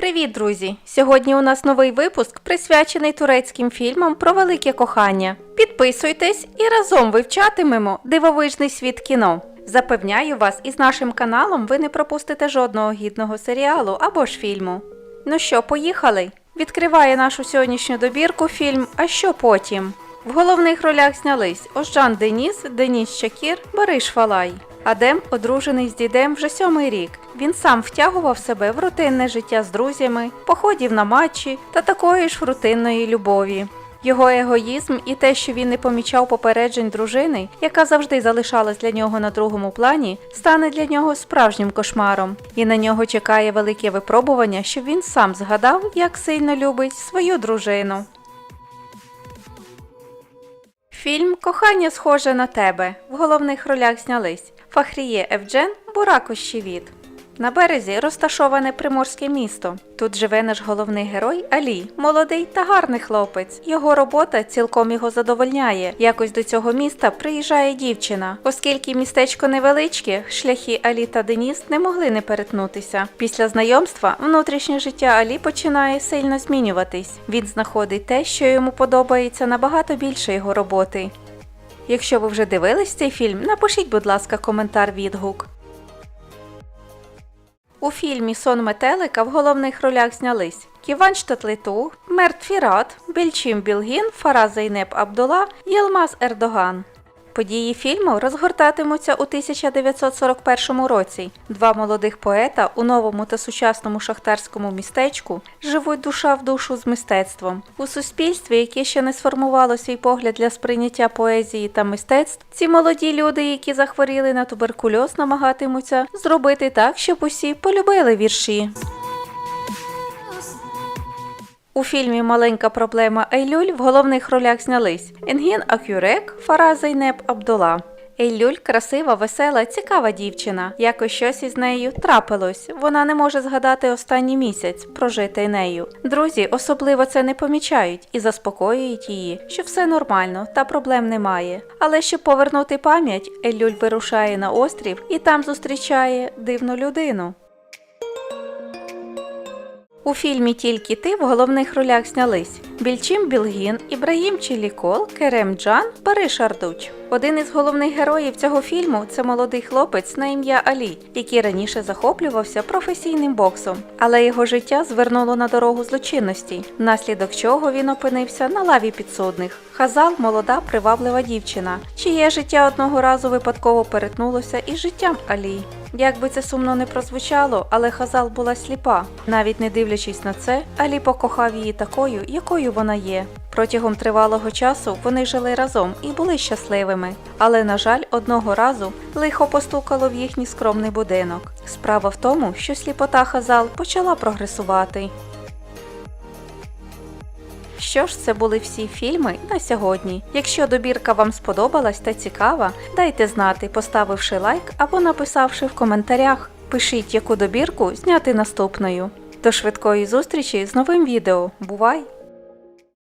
Привіт, друзі! Сьогодні у нас новий випуск, присвячений турецьким фільмам про велике кохання. Підписуйтесь і разом вивчатимемо дивовижний світ кіно. Запевняю вас, із нашим каналом ви не пропустите жодного гідного серіалу або ж фільму. Ну що, поїхали? Відкриває нашу сьогоднішню добірку фільм А що потім? В головних ролях знялись Ожжан Деніс, Деніс Шакір, Борис Фалай. Адем одружений з дідем вже сьомий рік. Він сам втягував себе в рутинне життя з друзями, походів на матчі та такої ж рутинної любові. Його егоїзм і те, що він не помічав попереджень дружини, яка завжди залишалась для нього на другому плані, стане для нього справжнім кошмаром, і на нього чекає велике випробування, щоб він сам згадав, як сильно любить свою дружину. Фільм Кохання схоже на тебе. В головних ролях знялись Фахріє Евджен, Бурак Ощевіт. На березі розташоване приморське місто. Тут живе наш головний герой Алі, молодий та гарний хлопець. Його робота цілком його задовольняє. Якось до цього міста приїжджає дівчина. Оскільки містечко невеличке, шляхи Алі та Деніс не могли не перетнутися. Після знайомства внутрішнє життя Алі починає сильно змінюватись. Він знаходить те, що йому подобається набагато більше його роботи. Якщо ви вже дивились цей фільм, напишіть, будь ласка, коментар відгук. У фільмі Сон метелика в головних ролях знялись Ківан Штатлиту, Мерт Фірат, Більчим Білгін, Фараз Зейнеп Абдула, Єлмаз Ердоган. Події фільму розгортатимуться у 1941 році. Два молодих поета у новому та сучасному шахтарському містечку живуть душа в душу з мистецтвом. У суспільстві, яке ще не сформувало свій погляд для сприйняття поезії та мистецтв, ці молоді люди, які захворіли на туберкульоз, намагатимуться зробити так, щоб усі полюбили вірші. У фільмі Маленька проблема Ейлюль в головних ролях знялись Енгін Акюрек, Фараз Зейнеп Абдула. Ейлюль красива, весела, цікава дівчина. Якось щось із нею трапилось. Вона не може згадати останній місяць, прожитий нею. Друзі особливо це не помічають і заспокоюють її, що все нормально та проблем немає. Але щоб повернути пам'ять, Ейлюль вирушає на острів і там зустрічає дивну людину. У фільмі Тільки ти в головних ролях знялись Більчим Білгін, Ібрагім Чілікол, Керем Джан, Бариш Ардуч. Один із головних героїв цього фільму це молодий хлопець на ім'я Алі, який раніше захоплювався професійним боксом, але його життя звернуло на дорогу злочинності, внаслідок чого він опинився на лаві підсудних. Хазал молода приваблива дівчина, чиє життя одного разу випадково перетнулося із життям Алі. Як би це сумно не прозвучало, але Хазал була сліпа. Навіть не дивлячись на це, Алі покохав її такою, якою вона є. Протягом тривалого часу вони жили разом і були щасливими. Але, на жаль, одного разу лихо постукало в їхній скромний будинок. Справа в тому, що сліпота Хазал почала прогресувати. Що ж, це були всі фільми на сьогодні. Якщо добірка вам сподобалась та цікава, дайте знати, поставивши лайк або написавши в коментарях. Пишіть, яку добірку зняти наступною. До швидкої зустрічі з новим відео. Бувай!